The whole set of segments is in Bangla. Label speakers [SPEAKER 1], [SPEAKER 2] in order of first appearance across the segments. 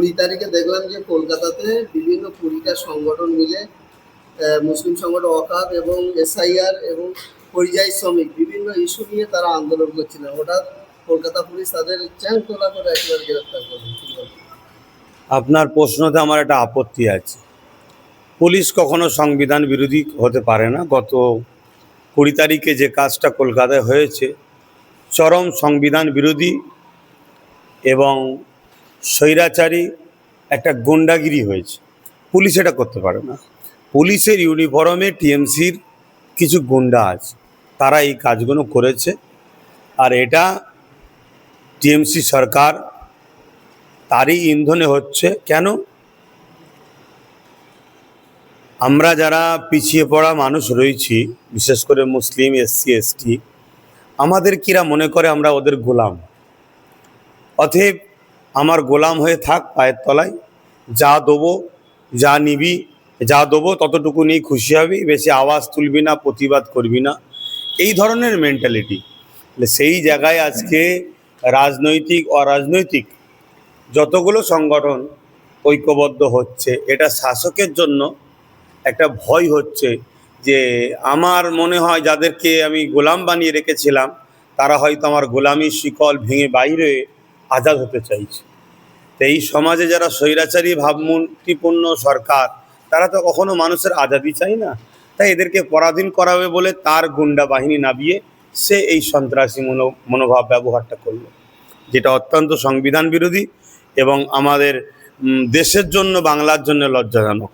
[SPEAKER 1] কুড়ি তারিখে দেখলাম যে কলকাতাতে বিভিন্ন কুড়িটা সংগঠন মিলে মুসলিম সংগঠন অকাপ এবং এসআইআর এবং পরিযায়ী শ্রমিক বিভিন্ন ইস্যু নিয়ে তারা আন্দোলন করছিলেন হঠাৎ কলকাতা পুলিশ তাদের চ্যাং তোলা করে একবার গ্রেপ্তার করলেন
[SPEAKER 2] আপনার প্রশ্নতে আমার একটা আপত্তি আছে। পুলিশ কখনো সংবিধান বিরোধী হতে পারে না। গত কুড়ি তারিখে যে কাজটা কলকাতায় হয়েছে, চরম সংবিধান বিরোধী এবং স্বৈরাচারী একটা গুন্ডাগিরি হয়েছে। পুলিশ এটা করতে পারে না। পুলিশের ইউনিফর্মে টিএমসির কিছু গুন্ডা আছে। তারা এই কাজগুলো করেছে। আর এটা টিএমসি সরকার তারই ইন্ধনে হচ্ছে। কেন? আমরা যারা পিছিয়ে পড়া মানুষ রয়েছি, বিশেষ করে মুসলিম, এসসি, এসটি, আমাদের কিরা মনে করে আমরা ওদের গোলাম? অতএব আমার গোলাম হয়ে থাক পায়ের তলায়। যা দেবো, যা নিবি, যা দেবো, ততটুকু নিয়ে খুশি হবি। বেশি আওয়াজ তুলবি না, প্রতিবাদ করবি না। এই ধরনের মেন্টালিটি সেই জায়গায় আজকে রাজনৈতিক, অরাজনৈতিক যতগুলো সংগঠন ঐক্যবদ্ধ হচ্ছে, এটা শাসকের জন্য একটা ভয় হচ্ছে যে, আমার মনে হয় যাদেরকে আমি গোলাম বানিয়ে রেখেছিলাম, তারা হয়তো আমার গোলামির শিকল ভেঙে বাইরে আজাদ হতে চাইছে। তো এই সমাজে যারা স্বৈরাচারী, ভাবমূর্তিপূর্ণ সরকার, তারা তো কখনো মানুষের আজাদি চায় না। তাই এদেরকে পরাধীন করাবে বলে তার গুন্ডা বাহিনী নামিয়ে সে এই সন্ত্রাসী মনো, মনোভাব ব্যবহারটা করল। যেটা অত্যন্ত সংবিধান বিরোধী এবং আমাদের দেশের জন্য, বাংলার জন্য লজ্জাজনক।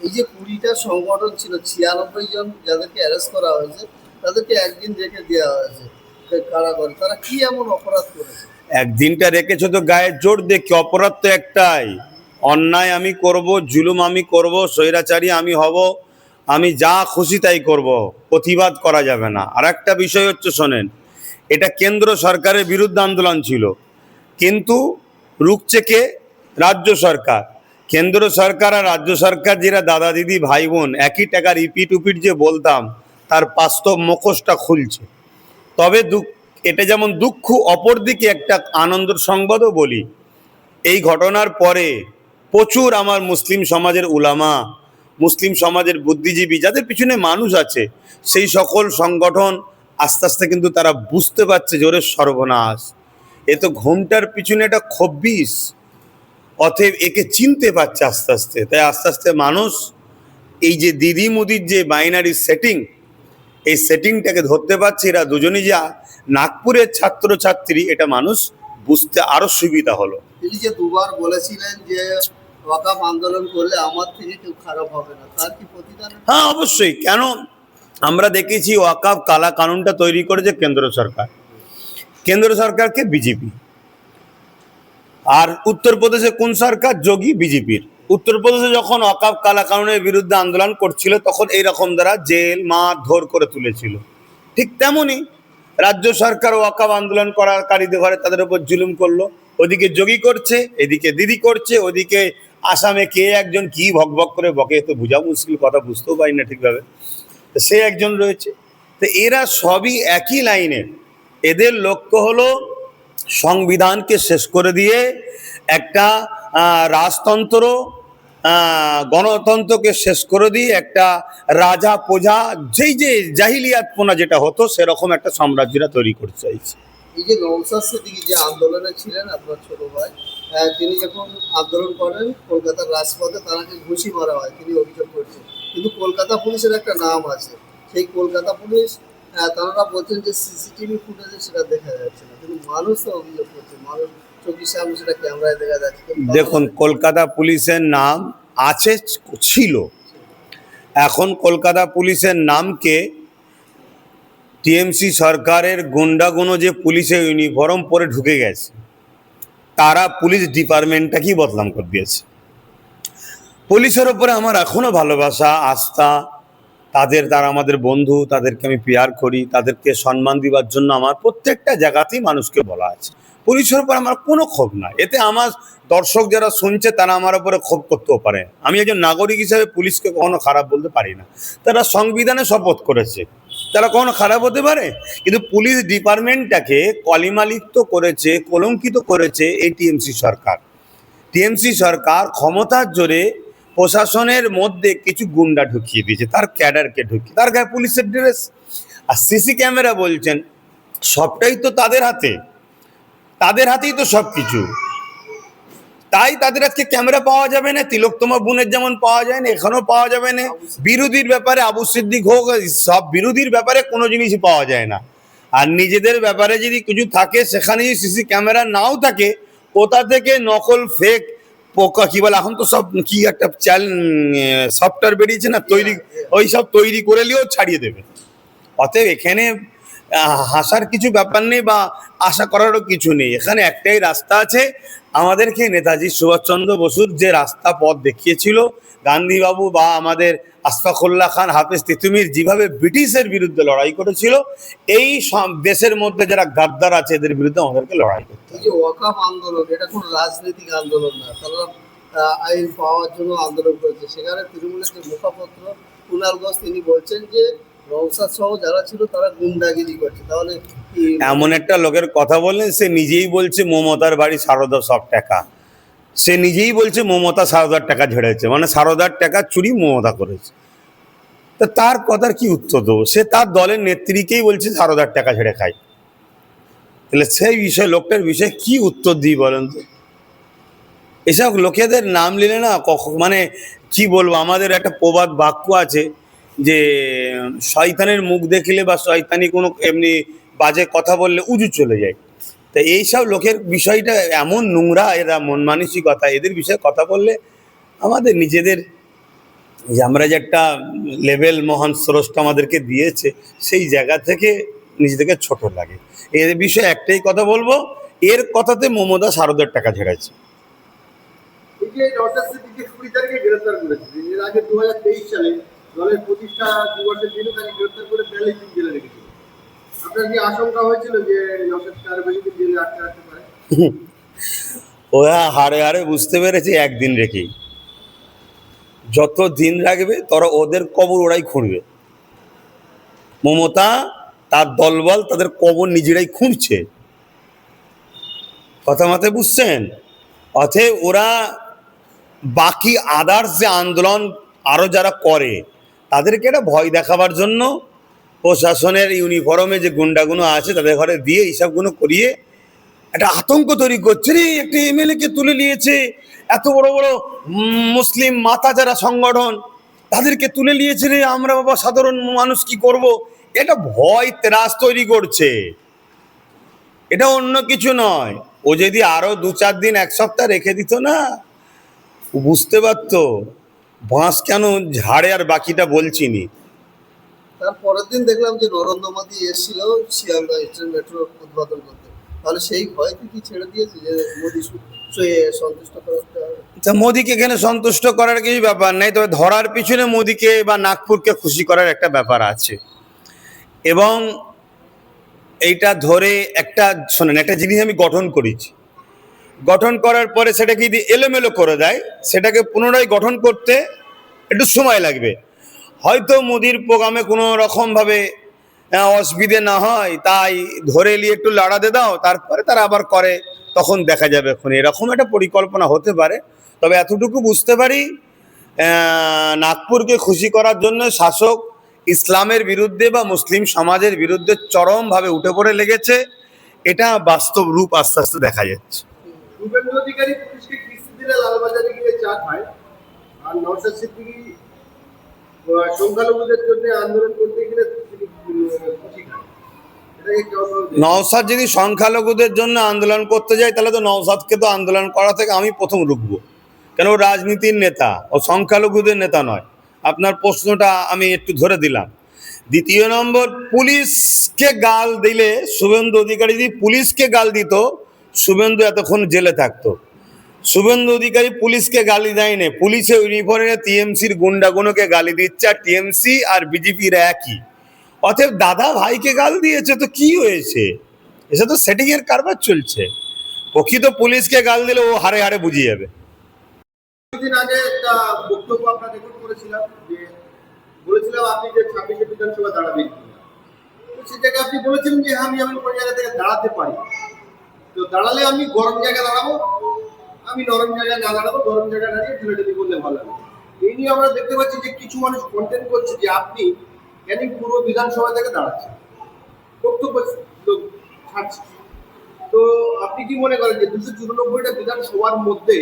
[SPEAKER 1] এই যে কুড়িটা সংগঠন ছিল, ছিয়ানব্বই জন যাদেরকে অ্যারেস্ট করা হয়েছে, তাদেরকে একদিন রেখে দেওয়া হয়েছে, কারাগারে। তারা কি এমন অপরাধ করেছে?
[SPEAKER 2] একদিনটা রেখেছো তো গায়ে জোর দেখি, অপরাধ তো একটাই। অন্যায় আমি করব, জুলুম আমি করব, স্বৈরাচারী আমি হব, আমি যা খুশি তাই করব, প্রতিবাদ করা যাবে না। আর একটা বিষয় হচ্ছে, শোনেন, এটা কেন্দ্র সরকারের বিরুদ্ধে আন্দোলন ছিল। কিন্তু রুখছে কে? রাজ্য সরকার। কেন্দ্র সরকার আর রাজ্য সরকার যেটা দাদা দিদি ভাই বোন, একই টাকার ইপিট উপিট যে বলতাম, তার বাস্তব মুখোশটা খুলছে। তবে দুঃখ এটা যেমন দুঃখ, অপরদিকে একটা আনন্দের সংবাদও বলি। এই ঘটনার পরে প্রচুর আমার মুসলিম সমাজের উলামা, মুসলিম সমাজের বুদ্ধিজীবী যাদের পিছনে মানুষ আছে, সেই সকল সংগঠন আস্তে আস্তে কিন্তু তারা বুঝতে পারছে ওরে সর্বনাশ। এ তো ঘুমটার পিছনে একটা খব্বিস, অতএব একে চিনতে পারছে আস্তে আস্তে। তাই আস্তে আস্তে মানুষ এই যে দিদি মুদির যে বাইনারি সেটিং এই সেটিংটাকে ধরতে পারছে এরা দুজনই যা নাগপুরের ছাত্র ছাত্রী এটা মানুষ বুঝতে আরও সুবিধা হলো।
[SPEAKER 1] তিনি যে দুবার বলেছিলেন যে ওয়াকাফ আন্দোলন করলে আমার থেকে কেউ খারাপ হবে না তার কি প্রতিদান
[SPEAKER 2] হ্যাঁ অবশ্যই। কেন? আমরা দেখেছি ওয়াকাফ কালা কানুনটা তৈরি করেছে কেন্দ্র সরকার। কেন্দ্র সরকারকে বিজেপি। আর উত্তরপ্রদেশে কোন সরকার? যোগী বিজেপির। উত্তরপ্রদেশে যখন ওয়াকাফ কালা কানুনের বিরুদ্ধে আন্দোলন করছিল, তখন এই রকম দ্বারা জেল, মারধর করে তুলেছিল। ঠিক তেমনই রাজ্য সরকার ওয়াকাফ আন্দোলন করার করাকারীদের ঘরে তাদের উপর জুলুম করল। ওদিকে যোগী করছে, এদিকে দিদি করছে, ওদিকে আসামে কে একজন কি ভক ভক করে বকে তো বোঝা মুশকিল, কথা বুঝতেও পারি না ঠিকভাবে। সে একজন রয়েছে। তো এরা সবই একই লাইনের এদের লক্ষ্য হলো সংবিধানকে শেষ করে দিয়ে একটা রাজতন্ত্র গণতন্ত্রকে শেষ করে দিয়ে একটা রাজা, প্রজা, যেই যে জাহিলিয়াতপনা যেটা হতো, সেরকম একটা সাম্রাজ্যরা তৈরি করতে চাইছে।
[SPEAKER 1] এই যে নৌসাদ যে আন্দোলনে ছিলেন আপনার ছোট ভাই তিনি যখন আন্দোলন করেন, কলকাতার রাজপথে তাকে ঘুষি মারা হয়, তিনি অভিযোগ করছেন। কিন্তু কলকাতা পুলিশের একটা নাম আছে। সেই কলকাতা পুলিশ তারা বলছেন যে সিসিটিভি ফুটেজে সেটা দেখা যাচ্ছে না। কিন্তু মানুষ তো অভিযোগ করছে। মানুষ
[SPEAKER 2] দেখুন কলকাতা পুলিশের নাম আছে ছিল। এখন কলকাতা পুলিশের নামকে টিএমসি সরকারের গুন্ডাগুনো যে পুলিশের ইউনিফর্ম পরে ঢুকে গেছে তারা পুলিশ ডিপার্টমেন্টটাকেই বদনাম করে দিয়েছে। পুলিশের ওপরে আমার এখনও ভালোবাসা আস্থা তাদের, তারা আমাদের বন্ধু, তাদেরকে আমি পেয়ার করি, তাদেরকে সম্মান দিবার জন্য আমার প্রত্যেকটা জায়গাতেই মানুষকে বলা আছে। পুলিশের উপর আমার কোনো ক্ষোভ নাই। এতে আমার দর্শক যারা শুনছে, তারা আমার উপরে ক্ষোভ করতেও পারে। আমি একজন নাগরিক হিসাবে পুলিশকে কখনো খারাপ বলতে পারি না। তারা সংবিধানে শপথ করেছে। তারা কখনো খারাপ হতে পারে? কিন্তু পুলিশ ডিপার্টমেন্টটাকে কলিমালিপ্ত করেছে, কলঙ্কিত করেছে এই টিএমসি সরকার। টিএমসি সরকার ক্ষমতার জোরে প্রশাসনের মধ্যে কিছু গুন্ডা ঢুকিয়ে দিয়েছে, তার ক্যাডারকে ঢুকিয়ে, তার গায়ে পুলিশের ড্রেস। আর সিসি ক্যামেরা বলছেন, সবটাই তো তাদের হাতে। তাদের হাতেই তো সব কিছু তাই তাদের আজকে ক্যামেরা পাওয়া যাবে না, তিলোত্তমা বোনের যেমন পাওয়া যায় না এখানেও পাওয়া যাবে না। বিরোধীর ব্যাপারে আবু সিদ্দিক হোক, সব বিরোধীর ব্যাপারে কোনো জিনিসই পাওয়া যায় না। আর নিজেদের ব্যাপারে যদি কিছু থাকে সেখানে যদি সিসি ক্যামেরা নাও থাকে, কোথা থেকে নকল ফেক পোকা কি বলে? এখন তো সব কি একটা সফটওয়্যার বেরিয়েছে না, তৈরি ওই সব তৈরি করে নিয়েও ছাড়িয়ে দেবে। অতএব এখানে হাসার কিছু ব্যাপার নেই বা আশা করারও কিছু নেই। এখানে একটাই রাস্তা আছে। আমাদেরকে নেতাজি সুভাষচন্দ্র বসুর যে রাস্তা পথ দেখিয়েছিল, গান্ধীবাবু বা আমাদের আশফাকুল্লাহ খান, হাফেজ তিতুমির যেভাবে ব্রিটিশের বিরুদ্ধে লড়াই করেছিল, এই দেশের মধ্যে যারা গাদ্দার আছে, এদের বিরুদ্ধে আমাদেরকে লড়াই করতে
[SPEAKER 1] আন্দোলন, এটা কোনো রাজনৈতিক আন্দোলন না। তারা আইন পাওয়ার জন্য আন্দোলন করেছে। সেখানে তৃণমূলের মুখপাত্র কুণাল ঘোষ, তিনি বলছেন যে সহ যারা ছিল তারা গুন্ডাগিরি করছে। তাহলে
[SPEAKER 2] এমন একটা লোকের কথা বললেন, সে নিজেই বলছে মমতার বাড়ি সারদা সব টাকা। সে নিজেই বলছে মমতা সারদার টাকা ঝেড়েছে। মানে সারদার টাকা চুরি মমতা করেছে। তা তার কথার কি উত্তর দেবো? সে তার দলের নেত্রীকেই বলছে সারদার টাকা ঝেড়ে খায় তাহলে সেই বিষয়ে, লোকটার বিষয়ে কি উত্তর দিই বলেন তো? এসব লোকেদের নাম নিলে না মানে কি বলব, আমাদের একটা প্রবাদ বাক্য আছে যে, শয়তানের মুখ দেখলে বা শয়তানি কোনো এমনি বাজে কথা বললে উজু চলে যায়। তা এইসব লোকের বিষয়টা এমন নোংরা, এরা মন মানসিকতা, এদের বিষয়ে কথা বললে আমাদের নিজেদের যে আমরা যে একটা লেভেল মহান স্রষ্টা আমাদেরকে দিয়েছে, সেই জায়গা থেকে নিজেদেরকে ছোট লাগে। এর বিষয়ে একটাই কথা বলব, এর কথাতে মমতা সারদার টাকা
[SPEAKER 3] সিদ্দিককে কুড়ি তারিখে গ্রেফতার করেছে, এর আগে দু হাজার তেইশ সালে দলের প্রতিষ্ঠা তাকে গ্রেফতার করে জেলে রেখেছিল আপনার কি আশঙ্কা হয়েছিল যে বেশি জেলে রাখতে রাখতে পারে?
[SPEAKER 2] ওরা হারে হারে বুঝতে পেরেছে একদিন রেখেই যত দিন রাখবে, তোরা ওদের কবর ওরাই খুঁড়বে। মমতা, তার দলবল তাদের কবর নিজেরাই খুঁড়ছে। কথা মাথায় বুঝছেন? অতএব ওরা বাকি আদার্স যে আন্দোলন আরও যারা করে তাদেরকে একটা ভয় দেখাবার জন্য প্রশাসনের ইউনিফর্মে যে গুন্ডাগুলো আছে তাদের ঘরে দিয়ে এইসবগুলো করিয়ে একটা আতঙ্ক তৈরি করছে। রে, একটি এমএলএ কে তুলে নিয়েছে। এত বড় বড় মুসলিম মাতা যারা সংগঠন, তাদেরকে তুলে নিয়েছে রে, আমরা বাবা সাধারণ মানুষ কি করব? এটা ভয়, ত্রাস তৈরি করছে। এটা অন্য কিছু নয়। ও যদি আরও দু চার দিন, এক সপ্তাহ রেখে দিত না বুঝতে পারতো। বাঁশ কেন ঝাড়ে আর বাকিটা বলছিনি?
[SPEAKER 1] তার পরের দিন দেখলাম যে নরেন্দ্র মোদী এসেছিল শিয়ালদা ইস্টার্ন মেট্রো উদ্বোধন করতে। তাহলে সেই ভয়কে কি ছেড়ে দিয়েছে যে মোদী সন্তুষ্ট
[SPEAKER 2] মোদিকে এখানে সন্তুষ্ট করার কিছু ব্যাপার নেই তবে ধরার পিছনে মোদিকে বা নাগপুরকে খুশি করার একটা ব্যাপার আছে। এবং এইটা ধরে একটা শোনেন একটা জিনিস আমি গঠন করেছি। গঠন করার পরে সেটাকে যদি এলোমেলো করে দেয়, সেটাকে পুনরায় গঠন করতে একটু সময় লাগবে। হয়তো মোদির প্রোগ্রামে কোনো রকমভাবে অসুবিধে না হয়, তাই ধরে নিয়ে একটু লড়াতে দাও, তারপরে তারা আবার করে, তখন দেখা যাবে এখন এরকম একটা পরিকল্পনা হতে পারে। তবে এতটুকু বুঝতে পারি নাগপুরকে খুশি করার জন্য শাসক ইসলামের বিরুদ্ধে বা মুসলিম সমাজের বিরুদ্ধে চরমভাবে উঠে পড়ে লেগেছে। এটা বাস্তব রূপ আস্তে আস্তে দেখা যাচ্ছে।
[SPEAKER 3] অধিকারী পুলিশকে কিস্তি দিলে লালবাজারে গিয়ে চা খায়। আর সিদ্দিকি সংখ্যালঘুদের জন্য আন্দোলন করতে গেলে।
[SPEAKER 2] নওসাদ যদি সংখ্যালঘুদের জন্য আন্দোলন করতে যায়, তাহলে তো নওসাদকে তো আন্দোলন করা থেকে আমি প্রথম রুখবো। কেন? ও রাজনীতির নেতা। ও সংখ্যালঘুদের নেতা নয়। আপনার প্রশ্নটা আমি একটু ধরে দিলাম। দ্বিতীয় নম্বর, পুলিশকে গাল দিলে, শুভেন্দু অধিকারী যদি পুলিশকে গাল দিত শুভেন্দু এতক্ষণ জেলে থাকতো। শুভেন্দু অধিকারী পুলিশকে গালি দেয়নি। পুলিশের ইউনিফর্মে টিএমসির গুন্ডাগুলোকে গালি দিচ্ছে আর টিএমসি আর বিজেপির একই। অতএব দাদা ভাইকে গাল দিয়েছে তো কি হয়েছে? এসে তো সেটিং এর কারবার চলছে। প্রকৃত পুলিশকে গাল দিলে ও হারে হারে বুঝিয়ে যাবে।
[SPEAKER 3] কিছুদিন আগে একটা বক্তব্য আপনার রেকর্ড করেছিলাম যে বলেছিলাম আপনি যে ছাব্বিশে বিধানসভা দাঁড়াবেন কিনা। তো সে জায়গায় আপনি বলেছিলেন যে আমি আমি কোনো জায়গা থেকে দাঁড়াতে পারি। তো দাঁড়ালে আমি গরম জায়গায় দাঁড়াবো, আমি নরম জায়গায় না দাঁড়াবো, গরম জায়গায় দাঁড়িয়ে ঠেলাঠেলি করলে ভালো হবে? এই নিয়ে আমরা দেখতে পাচ্ছি যে কিছু মানুষ কন্টেন্ট করছে যে আপনি ক্যানিং পূর্ব বিধানসভা থেকে দাঁড়াচ্ছেন? বক্তব্য ছাড়ছে। তো আপনি কি মনে করেন যে দুশো চুরানব্বইটা বিধানসভার মধ্যে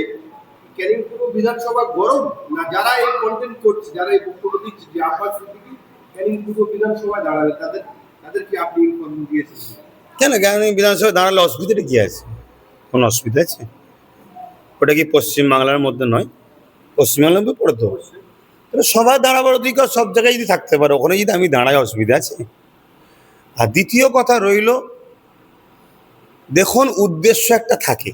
[SPEAKER 3] ক্যানিং পূর্ব বিধানসভা গরম? না যারা এই কন্টেন্ট করছে, যারা এই বক্তব্য দিচ্ছে যে আব্বাস সিদ্দিকি ক্যানিং পূর্ব বিধানসভায় দাঁড়াবে, তাদের, তাদেরকে আপনি ইনফর্ম দিয়েছেন।
[SPEAKER 2] কেন? কেন বিধানসভায় দাঁড়ালে অসুবিধাটা কি আছে? কোনো অসুবিধা আছে? ওটা কি পশ্চিমবাংলার মধ্যে নয়? পশ্চিমবাংলার মধ্যে পড়ে তো। তাহলে সবার দাঁড়াবার অধিকার সব জায়গায় যদি থাকতে পারে, ওখানে যদি আমি দাঁড়াই অসুবিধা আছে। আর দ্বিতীয় কথা রইল, দেখুন উদ্দেশ্য একটা থাকে।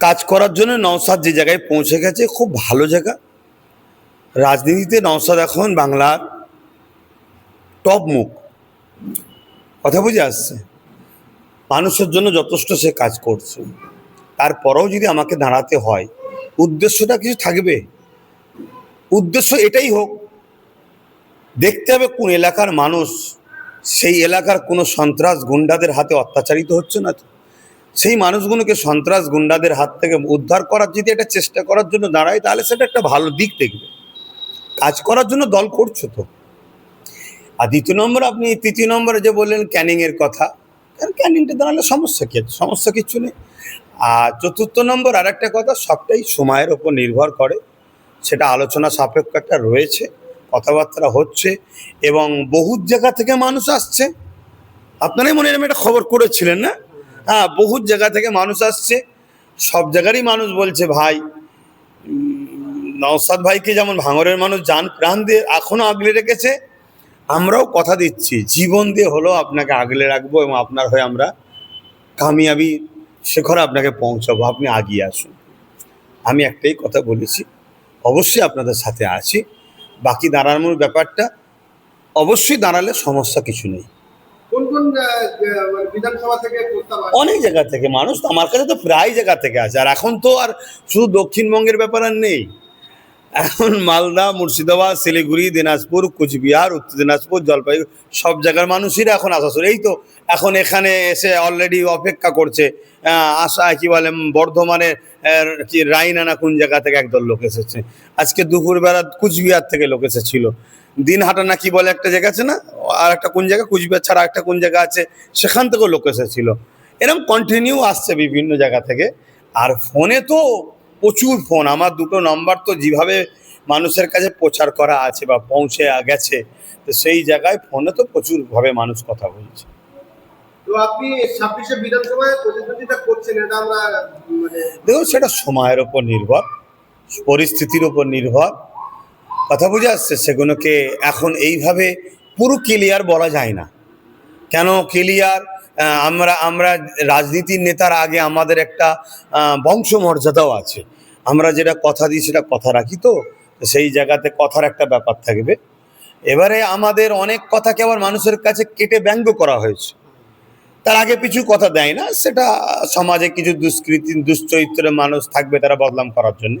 [SPEAKER 2] কাজ করার জন্য নওসাদ যে জায়গায় পৌঁছে গেছে, খুব ভালো জায়গা। রাজনীতিতে নওসাদ এখন বাংলার টপ মুখ। কথা বুঝে আসছে? মানুষের জন্য যথেষ্ট সে কাজ করছে। তারপরেও যদি আমাকে দাঁড়াতে হয়, উদ্দেশ্যটা কিছু থাকবে? উদ্দেশ্য এটাই হোক। দেখতে হবে কোন এলাকার মানুষ, সেই এলাকার কোনো সন্ত্রাস গুন্ডাদের হাতে অত্যাচারিত হচ্ছে না তো? সেই মানুষগুলোকে সন্ত্রাস গুন্ডাদের হাত থেকে উদ্ধার করার যদি একটা চেষ্টা করার জন্য দাঁড়ায়, তাহলে সেটা একটা ভালো দিক দেখবে। কাজ করার জন্য দল করছ তো। আর দ্বিতীয় নম্বর, আপনি তৃতীয় নম্বরে যে বললেন ক্যানিংয়ের কথা কারণ ক্যানিংটা দাঁড়ালে সমস্যা কী আছে? সমস্যা কিচ্ছু নেই। আর চতুর্থ নম্বর আর একটা কথা, সবটাই সময়ের ওপর নির্ভর করে। সেটা আলোচনা সাপেক্ষ একটা রয়েছে, কথাবার্তা হচ্ছে, এবং বহু জায়গা থেকে মানুষ আসছে। আপনারাই মনে এরকম একটা খবর করেছিলেন না? হ্যাঁ বহু জায়গা থেকে মানুষ আসছে। সব জায়গারই মানুষ বলছে, ভাই নওসাদ ভাইকে যেমন ভাঙরের মানুষ যান প্রাণ দিয়ে এখনও আগলে রেখেছে আমরাও কথা দিচ্ছি জীবন দিয়ে হলেও আপনাকে আগলে রাখব এবং আপনার হয়ে আমরা কামিয়াবি শেখরে আপনাকে পৌঁছাবো। আপনি আগিয়ে আসুন। আমি একটাই কথা বলেছি অবশ্যই আপনাদের সাথে আছি। বাকি দাঁড়ানোর ব্যাপারটা অবশ্যই দাঁড়ালে সমস্যা কিছু নেই।
[SPEAKER 3] মানে?
[SPEAKER 2] অনেক জায়গা থেকে। মানুষ আমার কাছে তো প্রায় জায়গা থেকে আছে আর এখন তো আর শুধু দক্ষিণবঙ্গের ব্যাপার আর নেই। এখন মালদা, মুর্শিদাবাদ, শিলিগুড়ি, দিনাজপুর, কুচবিহার, উত্তর দিনাজপুর জলপাইগুড়ি সব জায়গার মানুষেরা এখন আসা শুরু এই তো এখন এখানে এসে অলরেডি অপেক্ষা করছে আশা, কি বলে বর্ধমানে কি রাইনানা কোন জায়গা থেকে একদল লোক এসেছে। আজকে দুপুরবেলা কুচবিহার থেকে লোক এসেছিল। দিনহাটা না কি বলে একটা জায়গা আছে না? আর একটা কোন জায়গা? কুচবিহার ছাড়া একটা কোন জায়গা আছে? সেখান থেকেও লোক এসেছিল। এরকম কন্টিনিউ আসছে বিভিন্ন জায়গা থেকে। আর ফোনে তো প্রচুর ফোন। আমার দুটো নাম্বার তো যেভাবে মানুষের কাছে প্রচার করা আছে বা পৌঁছে গেছে তো সেই জায়গায় ফোনে তো প্রচুরভাবে মানুষ কথা বলছে।
[SPEAKER 3] মানে
[SPEAKER 2] দেখুন সেটা সময়ের ওপর নির্ভর পরিস্থিতির ওপর নির্ভর। কথা বুঝে আসছে? সেগুলোকে এখন এইভাবে পুরো ক্লিয়ার বলা যায় না। কেন ক্লিয়ার আমরা আমরা রাজনীতির নেতার আগে আমাদের একটা বংশমর্যাদাও আছে। আমরা যেটা কথা দিই সেটা কথা রাখি তো? সেই জায়গাতে কথার একটা ব্যাপার থাকবে। এবারে আমাদের অনেক কথাকে আবার মানুষের কাছে কেটে ব্যঙ্গ করা হয়েছে। তার আগে পিছু কথা দেয় না, সেটা সমাজে কিছু দুষ্কৃতি, দুশ্চরিত্রের মানুষ থাকবে তারা বদনাম করার জন্য।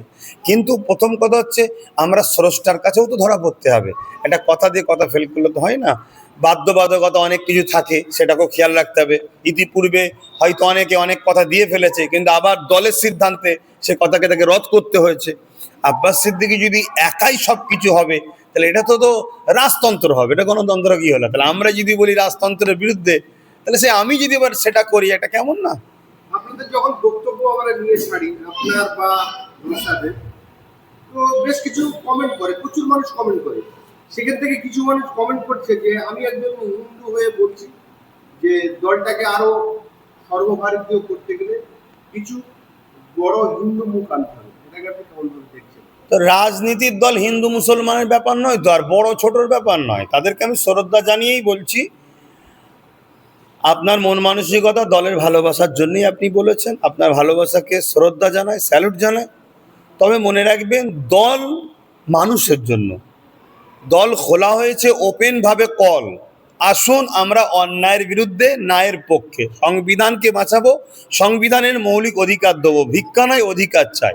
[SPEAKER 2] কিন্তু প্রথম কথা হচ্ছে, আমরা স্রষ্টার কাছেও তো ধরা পড়তে হবে। একটা কথা দিয়ে কথা ফেল করলে তো হয় না। বাধ্যবাধকতা অনেক কিছু থাকে, সেটাকেও খেয়াল রাখতে হবে। ইতিপূর্বে হয়তো অনেকে অনেক কথা দিয়ে ফেলেছে, কিন্তু আবার দলের সিদ্ধান্তে সে কথাকে তাকে রদ করতে হয়েছে। আব্বাস সিদ্দিকি যদি একাই সব কিছু হবে, তাহলে এটা তো তো রাজতন্ত্র হবে, এটা গণতন্ত্র কি হলো? তাহলে আমরা যদি বলি রাজতন্ত্রের বিরুদ্ধে তাহলে সে আমি যদি এবার সেটা করি এটা কেমন না?
[SPEAKER 3] আপনাদের যখন বক্তব্য আমরা নিয়ে ছাড়ি আপনার বা নসাদের তো বেশ কিছু কমেন্ট করে প্রচুর মানুষ কমেন্ট করে। সেখান থেকে কিছু মানুষ কমেন্ট করছে যে আমি একজন হিন্দু হয়ে বলছি যে দলটাকে আরও সর্বভারতীয় করতে গেলে কিছু বড় হিন্দু মুখ আনতে হবে। এটাকে আপনি কেমন দেখছেন?
[SPEAKER 2] তো রাজনীতির দল হিন্দু মুসলমানের ব্যাপার নয় তো আর বড় ছোটর ব্যাপার নয়। তাদেরকে আমি শ্রদ্ধা জানিয়েই বলছি আপনার মন মানসিকতা, দলের ভালোবাসার জন্যই আপনি বলেছেন। আপনার ভালোবাসাকে শ্রদ্ধা জানায়, স্যালুট জানায়। তবে মনে রাখবেন, দল মানুষের জন্য। দল খোলা হয়েছে, ওপেনভাবে কল। আসুন, আমরা অন্যায়ের বিরুদ্ধে, ন্যায়ের পক্ষে। সংবিধানকে বাঁচাবো, সংবিধানের মৌলিক অধিকার দেবো। ভিক্ষা নয়, অধিকার চাই।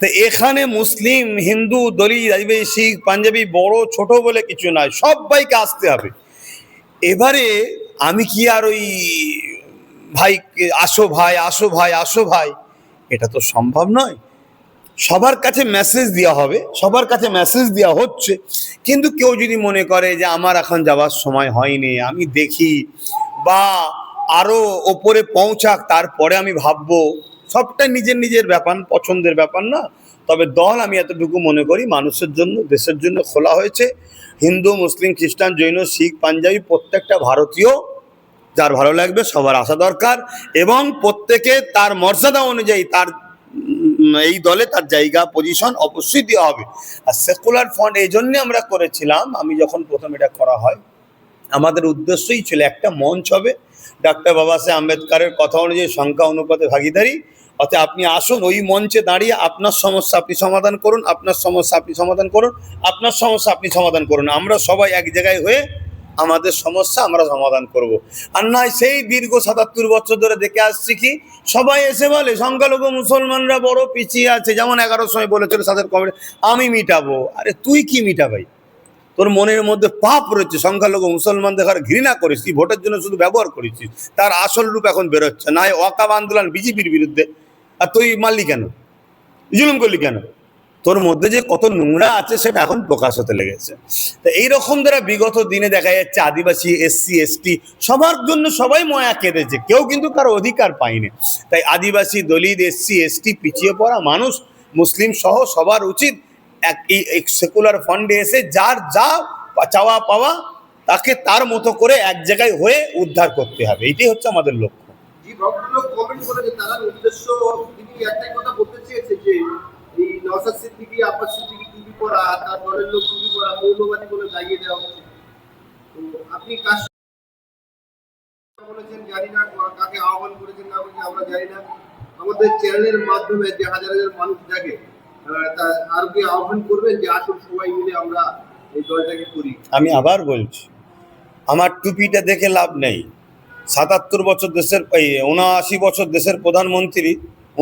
[SPEAKER 2] তো এখানে মুসলিম, হিন্দু, দলিত, আদিবাসী, পাঞ্জাবি, বড়, ছোট বলে কিছু নয়। সবাইকে আসতে হবে। এবারে আমি কি আর ওই ভাই আসো ভাই আসো ভাই আসো ভাই? এটা তো সম্ভব নয়। সবার কাছে মেসেজ দেওয়া হবে, সবার কাছে মেসেজ দেওয়া হচ্ছে। কিন্তু কেউ যদি মনে করে যে আমার এখন যাওয়ার সময় হয়নি, আমি দেখি বা আরও ওপরে পৌঁছাক, তারপরে আমি ভাববো, সবটা নিজের নিজের ব্যাপার, পছন্দের ব্যাপার না। তবে দল আমি এতটুকু মনে করি, মানুষের জন্য, দেশের জন্য খোলা হয়েছে। হিন্দু, মুসলিম, খ্রিস্টান, জৈন, শিখ, পাঞ্জাবি প্রত্যেকটা ভারতীয় যার ভালো লাগবে, সবার আসা দরকার এবং প্রত্যেকে তার মর্যাদা অনুযায়ী তার এই দলে তার জায়গা পজিশন অবশ্যই দেওয়া হবে। আর সেকুলার ফন্ড এই জন্যে আমরা করেছিলাম, আমি যখন প্রথম এটা করা হয়, আমাদের উদ্দেশ্যই ছিল একটা মঞ্চ হবে। ডাক্তার বাবা সাহেব আম্বেদকারের কথা অনুযায়ী সংখ্যা, অনুপাতে ভাগিদারি। অর্থাৎ আপনি আসুন, ওই মঞ্চে দাঁড়িয়ে আপনার সমস্যা আপনি সমাধান করুন, আপনার সমস্যা আপনি সমাধান করুন, আপনার সমস্যা আপনি সমাধান করুন। আমরা সবাই এক জায়গায় হয়ে আমাদের সমস্যা আমরা সমাধান করব। আর নয় সেই দীর্ঘ সাতাত্তর বছর ধরে দেখে আসছি কি, সবাই এসে বলে, সংখ্যালঘু মুসলমানরা বড় পিছিয়ে আছে। যেমন এগারোর সময় বলেছিল সাদের কমিটি আমি মিটাবো। আরে তুই কি মিটাবাই? তোর মনের মধ্যে পাপ রয়েছে, সংখ্যালঘু মুসলমান দেখার ঘৃণা তুই, ভোটের জন্য শুধু ব্যবহার করেছিস তার আসল রূপ এখন বেরোচ্ছে। না ওয়াকাব আন্দোলন, বিজেপির বিরুদ্ধে। আর তুই মারলি কেন? জুলুম করলি কেন? তোর মধ্যে যে কত নোংরা আছে সেটা এখন প্রকাশ হতে লেগেছে। তো এইরকম দ্বারা বিগত দিনে দেখা যাচ্ছে আদিবাসী, এসসি, এসটি, সবার জন্য সবাই ময়া কেঁদেছে। কেউ কিন্তু কারও অধিকার পায়নি। তাই আদিবাসী দলিত, এসসি, এসটি পিছিয়ে পড়া মানুষ, মুসলিম সহ সবার উচিত এক এই সেকুলার ফান্ডে এসে যার যা চাওয়া পাওয়া তাকে তার মতো করে এক জায়গায় হয়ে উদ্ধার করতে হবে। এইটাই হচ্ছে আমাদের লক্ষ্য।
[SPEAKER 3] এই নওশাদ সিদ্দিকী, আব্বাস সিদ্দিকী টুপি পরা তার দলের লোক টুপি পরা মৌলবাদী বলে দাঁড়িয়ে দেওয়া হচ্ছে। তো আপনি সঙ্গে বলেছেন জানি না কাকে আহ্বান করেছেন না করেছেন আমরা জানি না। আমাদের চ্যানেলের মাধ্যমে যে হাজার হাজার মানুষ দেখে আর কি আহ্বান করবেন যে আসুন সবাই মিলে আমরা এই দলটাকে করি।
[SPEAKER 2] আমি আবার বলছি, আমার টুপিটা দেখে লাভ নেই। সাতাত্তর বছর দেশের উনআশি বছর দেশের প্রধানমন্ত্রী,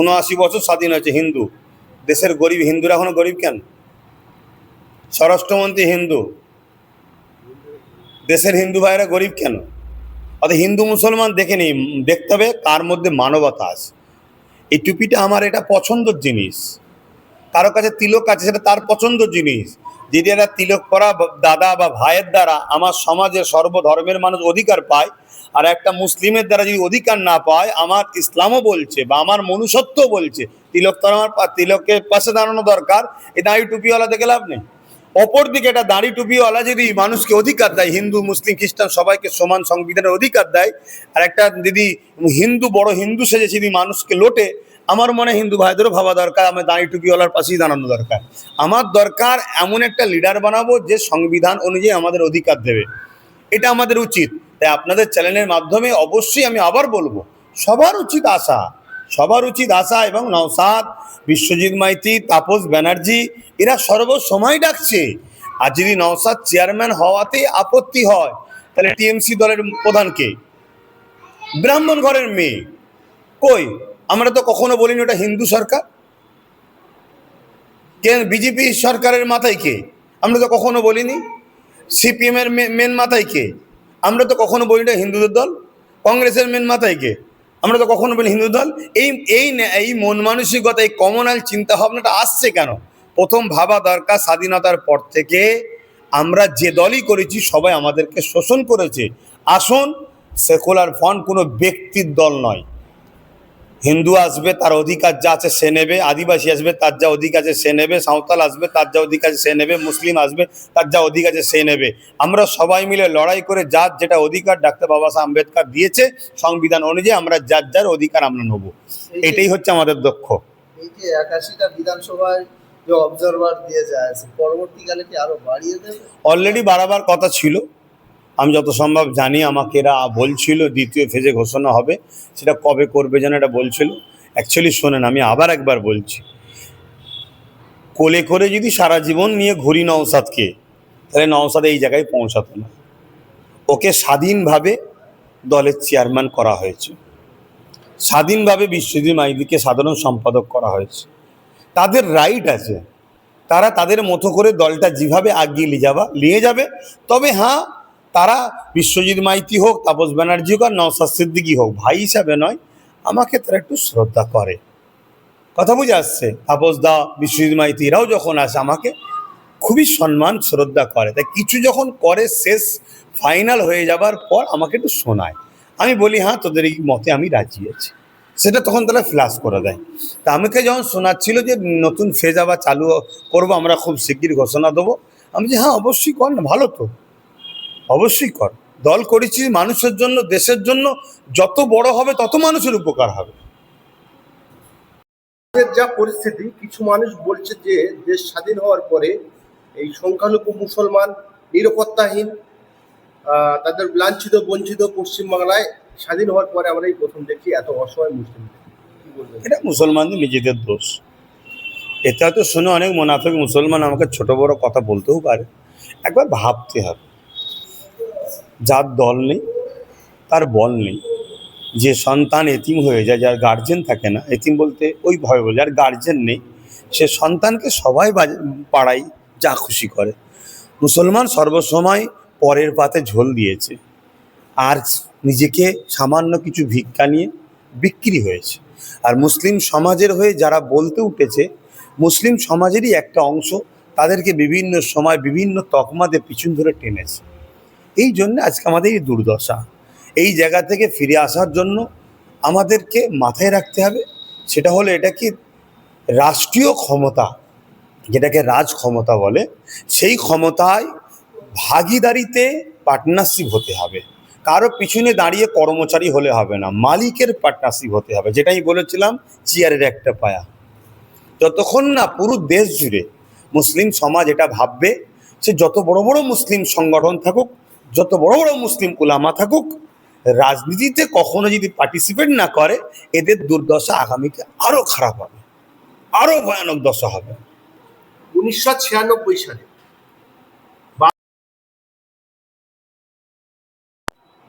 [SPEAKER 2] উনআশি বছর স্বাধীন হয়েছে হিন্দু। দেশের গরিব হিন্দুরা এখনও গরিব কেন? স্বরাষ্ট্রমন্ত্রী হিন্দু। দেশের হিন্দু ভাইরা গরিব কেন? অর্থাৎ হিন্দু মুসলমান দেখে নেই, দেখতে হবে কার মধ্যে মানবতা আছে। এই টুপিটা আমার এটা পছন্দের জিনিস। কারও কাছে তিলক আছে সেটা তার পছন্দের জিনিস। যদি একটা তিলক করা দাদা বা ভাইয়ের দ্বারা আমার সমাজের সর্বধর্মের মানুষ অধিকার পায়, আর একটা মুসলিমের দ্বারা যদি অধিকার না পায়, আমার ইসলামও বলছে বা আমার মনুষ্যত্ব বলছে তিলক তো আমার তিলকের পাশে দাঁড়ানো দরকার। এই দাঁড়ি টুপিওয়ালা দেখে লাভ নেই। অপরদিকে এটা দাড়ি টুপিওয়ালা যদি মানুষকে অধিকার দেয়, হিন্দু, মুসলিম, খ্রিস্টান, সবাইকে সমান সংবিধানের অধিকার দেয়, আর একটা যদি হিন্দু, বড় হিন্দু সেজে যদি মানুষকে লোটে, আমার মনে হিন্দু ভাইদেরও ভাবা দরকার, আমার দাঁড়ি টুপিওয়ালার পাশেই দাঁড়ানো দরকার। আমার দরকার এমন একটা লিডার বানাবো যে সংবিধান অনুযায়ী আমাদের অধিকার দেবে। এটা আমাদের উচিত। তাই আপনাদের চ্যানেলের মাধ্যমে অবশ্যই আমি আবার বলব, সবার উচিত আশা। সবার উচিত আশা এবং নওসাদ, বিশ্বজিৎ মাইতি, তাপস ব্যানার্জি, এরা সর্বসময় ডাকছে। আর যদি নওসাদ চেয়ারম্যান হওয়াতে আপত্তি হয়, তাহলে টিএমসি দলের প্রধানকে ব্রাহ্মণ ঘরের মেয়ে। কই? আমরা তো কখনো বলিনি ওটা হিন্দু সরকার। কেন? বিজেপি সরকারের মাথায় কে? আমরা তো কখনো বলিনি। সিপিএমের মেন মাথায় কে? আমরা তো কখনো বলি না হিন্দুদের দল। কংগ্রেসের মেন মাথায় কে? আমরা তো কখনো বলি হিন্দু দল এই এই এই মন মানসিকতা, এই কমনাল চিন্তা ভাবনাটা আসছে কেন? প্রথম ভাবা দরকার স্বাধীনতার পর থেকে আমরা যে দলই করেছি, সবাই আমাদেরকে শোষণ করেছে। আসুন, সেকুলার ফ্রন্ট কোনো ব্যক্তির দল নয়। হিন্দু আসবে তার অধিকার যা আছে সে নেবে আদিবাসী আসবে তার যা অধিকার আছে সে নেবে সাঁওতাল আসবে তার যা অধিকার আছে সে নেবে মুসলিম আসবে তার যা অধিকার আছে সে নেবে। আমরা সবাই মিলে লড়াই করে যার যেটা অধিকার ডাক্তার বাবা সাহেব আম্বেদকর দিয়েছে সংবিধান অনুযায়ী আমরা যার যার অধিকার আমরা নেব। এটাই হচ্ছে আমাদের দক্ষ।
[SPEAKER 1] এই যে একাশিটা বিধানসভায় যে অবজারভার দিয়ে যায় পরবর্তীকালে কি আরও বাড়িয়ে দেবে?
[SPEAKER 2] অলরেডি বাড়াবার কথা ছিল। আমি যত সম্ভব জানি আমাকে এরা বলছিল দ্বিতীয় ফেজে ঘোষণা হবে, সেটা কবে করবে যেন এটা বলছিল। অ্যাকচুয়ালি শোনেন, আমি আবার একবার বলছি। কোলে করে যদি সারা জীবন নিয়ে ঘুরি নওসাদকে, তাহলে নওসাদ এই জায়গায় পৌঁছাতো না। ওকে স্বাধীনভাবে দলের চেয়ারম্যান করা হয়েছে। স্বাধীনভাবে বিশ্বজিৎ মাইদিকে সাধারণ সম্পাদক করা হয়েছে। তাদের রাইট আছে। তারা তাদের মতো করে দলটা যেভাবে আগিয়ে নিয়ে যাবা নিয়ে যাবে। তবে হ্যাঁ তারা বিশ্বজিৎ মাইতি হোক, তাপস ব্যানার্জি হোক আর নওসাদ সিদ্দিকি হোক, ভাই হিসাবে নয়, আমাকে তারা একটু শ্রদ্ধা করে। কথা বুঝে আসছে? তাপস দা, বিশ্বজিৎ মাইতি, এরাও যখন আসে, আমাকে খুবই সম্মান, শ্রদ্ধা করে। তাই কিছু যখন করে শেষ, ফাইনাল হয়ে যাবার পর আমাকে একটু শোনায়। আমি বলি হ্যাঁ তোদের এই মতে আমি রাজি আছি। সেটা তখন তারা ফ্ল্যাশ করে দেয়। তা আমাকে যখন শোনাচ্ছিল যে, নতুন ফেজ আবার চালু করব, আমরা খুব শিগগির ঘোষণা দেবো। আমি যে হ্যাঁ অবশ্যই কর না ভালো তো। অবশ্যই কর। দল করেছি মানুষের জন্য দেশের জন্য যত বড় হবে তত মানুষের উপকার হবে।
[SPEAKER 3] যা পরিস্থিতি কিছু মানুষ বলছে যে দেশ স্বাধীন হওয়ার পরে এই সংখ্যালঘু মুসলমান নিরাপত্তাহীন তাদের লাঞ্ছিত বঞ্চিত পশ্চিমবাংলায় স্বাধীন হওয়ার পরে আমরা এই প্রথম দেখি এত অসহায় মুসলিম।
[SPEAKER 2] এটা মুসলমানদের নিজেদের দোষ। এটা তো শুনে অনেক মোনাফেক মুসলমান আমাকে ছোট বড় কথা বলতেও পারে। একবার ভাবতে হবে। যার দল নেই, তার বল নেই। যে সন্তান এতিম হয়ে যায়, যার গার্জেন থাকে না, এতিম বলতে ওই ভয় বলে, যার গার্জেন নেই, সে সন্তানকে সবাই পাড়ায় যা খুশি করে। মুসলমান সর্বসময় পরের পাতে ঝোল দিয়েছে, আর নিজেকে সামান্য কিছু ভিক্ষা নিয়ে বিক্রি হয়েছে। আর মুসলিম সমাজের হয়ে যারা বলতে উঠেছে, মুসলিম সমাজেরই একটা অংশ তাদেরকে বিভিন্ন সময় বিভিন্ন তকমাতে পিছন ধরে টেনেছে। এই জন্য আজকে আমাদের এই দুর্দশা। এই জায়গা থেকে ফিরে আসার জন্য আমাদেরকে মাথায় রাখতে হবে। সেটা হলো এটা কি রাষ্ট্রীয় ক্ষমতা, যেটাকে রাজ ক্ষমতা বলে, সেই ক্ষমতায় ভাগিদারিতে পার্টনারশিপ হতে হবে। কারও পিছনে দাঁড়িয়ে কর্মচারী হলে হবে না, মালিকের পার্টনারশিপ হতে হবে। যেটাই বলেছিলাম, চেয়ারের একটা পায়া। যতক্ষণ না পুরো দেশ জুড়ে মুসলিম সমাজ এটা ভাববে, সে যত বড় বড় মুসলিম সংগঠন থাকুক যত বড় বড় মুসলিম কুলামা থাকুক, রাজনীতিতে কখনো যদি পার্টিসিপেট না করে, এদের দুর্দশা আগামীতে আরও খারাপ হবে, আরও ভয়ানক দশা হবে।
[SPEAKER 3] উনিশশো ছিয়ানব্বই সালে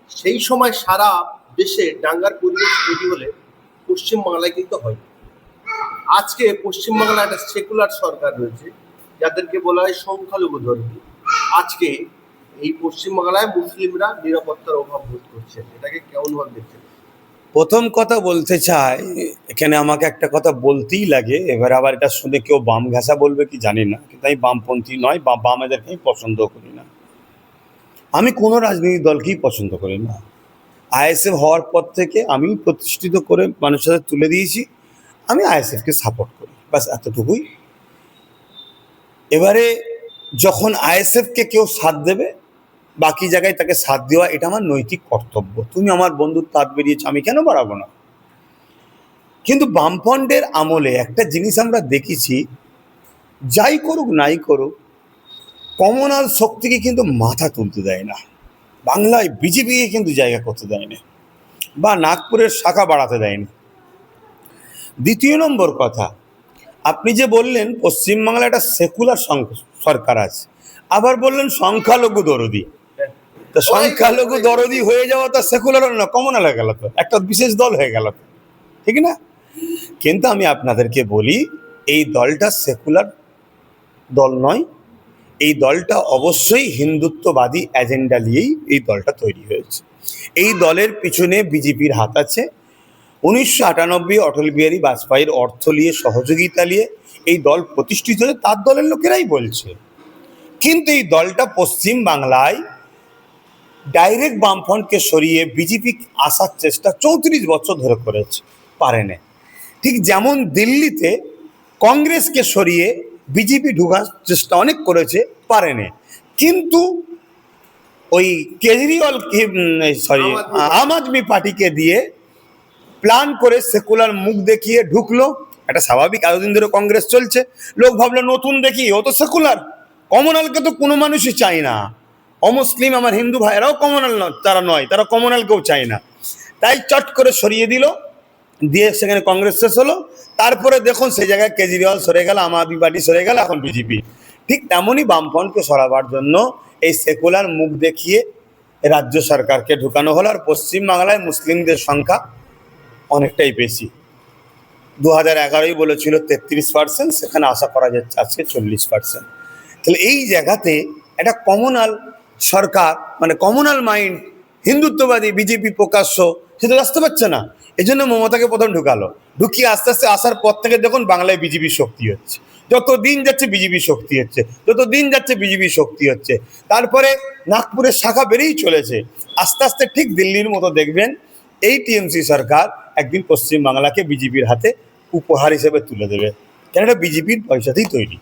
[SPEAKER 3] সেই সময় সারা দেশে ডাঙ্গার পরিবেশ তৈরি হলে পশ্চিমবাংলায় কিন্তু হয় আজকে পশ্চিমবাংলায় একটা সেকুলার সরকার রয়েছে, যাদেরকে বলা হয় সংখ্যালঘু ধর্মী। আজকে এই পশ্চিমবাংলায় মুসলিমরা নিরাপত্তার অভাব বোধ করছে এটাকে কেমন ভাবে দেখছেন?
[SPEAKER 2] প্রথম কথা বলতে চাই, এখানে আমাকে একটা কথা বলতেই লাগে, এবার আবার এটা শুনে কেউ বাম ঘেঁষা বলবে কি জানি না, কিন্তু আমি বামপন্থী নয়, বা বামেদেরকে আমি পছন্দ করি না। আমি কোনো রাজনৈতিক দলকেই পছন্দ করি না। আইএসএফ হওয়ার পর থেকে আমি প্রতিষ্ঠিত করে মানুষের সাথে তুলে দিয়েছি, আমি আইএসএফকে সাপোর্ট করি, ব্যাস এতটুকুই। এবারে যখন আইএসএফকে কেউ সাথ দেবে, বাকি জায়গায় তাকে সাথ দেওয়া এটা আমার নৈতিক কর্তব্য। তুমি আমার বন্ধুর তাঁত বেরিয়েছো, আমি কেন বাড়াবো না? কিন্তু বামফ্রন্টের আমলে একটা জিনিস আমরা দেখেছি, যাই করুক নাই করুক, কমনাল শক্তিকে কিন্তু মাথা তুলতে দেয় না। বাংলায় বিজেপিকে কিন্তু জায়গা করতে দেয় না। বা নাগপুরের শাখা বাড়াতে দেয়নি দ্বিতীয় নম্বর কথা আপনি যে বললেন পশ্চিমবাংলায় একটা সেকুলার সরকার আছে আবার বললেন সংখ্যালঘু দরদি। তো সংখ্যালঘু দরদি হয়ে যাওয়া তো সেকুলার না কমনাল হয়ে গেল তো একটা বিশেষ দল হয়ে গেল তো ঠিক না? কিন্তু আমি আপনাদেরকে বলি এই দলটা সেকুলার দল নয় এই দলটা অবশ্যই হিন্দুত্ববাদী এজেন্ডা নিয়েই এই দলটা তৈরি হয়েছে। এই দলের পিছনে বিজেপির হাত আছে উনিশশো আটানব্বই অটল বিহারী বাজপেয়ীর অর্থ নিয়ে সহযোগিতা নিয়ে এই দল প্রতিষ্ঠিত হয়েছে তার দলের লোকেরাই বলছে। কিন্তু এই দলটা পশ্চিম বাংলায় ডাইরেক্ট বামফ্রন্টকে সরিয়ে বিজেপি আসার চেষ্টা চৌত্রিশ বছর ধরে করেছে পারে না। ঠিক যেমন দিল্লিতে কংগ্রেসকে সরিয়ে বিজেপি ঢুকার চেষ্টা অনেক করেছে পারে না। কিন্তু ওই কেজরিওয়াল সরি
[SPEAKER 3] আম আদমি
[SPEAKER 2] পার্টিকে দিয়ে প্ল্যান করে সেকুলার মুখ দেখিয়ে ঢুকলো। একটা স্বাভাবিক, এতদিন ধরে কংগ্রেস চলছে। লোক ভাবলো, নতুন দেখি, ও তো সেকুলার। কমনালকে তো কোনো মানুষই চায় না। অমুসলিম আমার হিন্দু ভাইয়েরাও কমনাল তারা নয়, তারা কমনালকেও চায় না। তাই চট করে সরিয়ে দিল, দিয়ে সেখানে কংগ্রেস শেষ হলো। তারপরে দেখুন, সেই জায়গায় কেজরিওয়াল সরে গেল, আম আদমি পার্টি সরে গেল, এখন বিজেপি। ঠিক তেমনই বামফ্রন্টকে সরাবার জন্য এই সেকুলার মুখ দেখিয়ে রাজ্য সরকারকে ঢুকানো হলো, আর পশ্চিমবাংলায় মুসলিমদের সংখ্যা অনেকটাই বেশি। দু হাজার এগারোই বলেছিল তেত্রিশ পার্সেন্ট সেখানে আশা করা যাচ্ছে আজকে চল্লিশ পার্সেন্ট তাহলে এই জায়গাতে একটা কমনাল সরকার মানে কমনাল মাইন্ড হিন্দুত্ববাদী, বিজেপি প্রকাশ্য, সে তো আসতে পারছে না। এই জন্য মমতাকে প্রথম ঢুকালো। ঢুকিয়ে আস্তে আস্তে আসার পর থেকে দেখুন বাংলায় বিজেপির শক্তি হচ্ছে। যত দিন যাচ্ছে বিজেপি শক্তি হচ্ছে, যত দিন যাচ্ছে বিজেপি শক্তি হচ্ছে। তারপরে নাগপুরের শাখা বেড়েই চলেছে। আস্তে আস্তে ঠিক দিল্লির মতো দেখবেন, এই টিএমসি সরকার একদিন পশ্চিমবাংলাকে বিজেপির হাতে উপহার হিসেবে তুলে দেবে। কেন এটা বিজেপির পয়সাতেই তৈরি।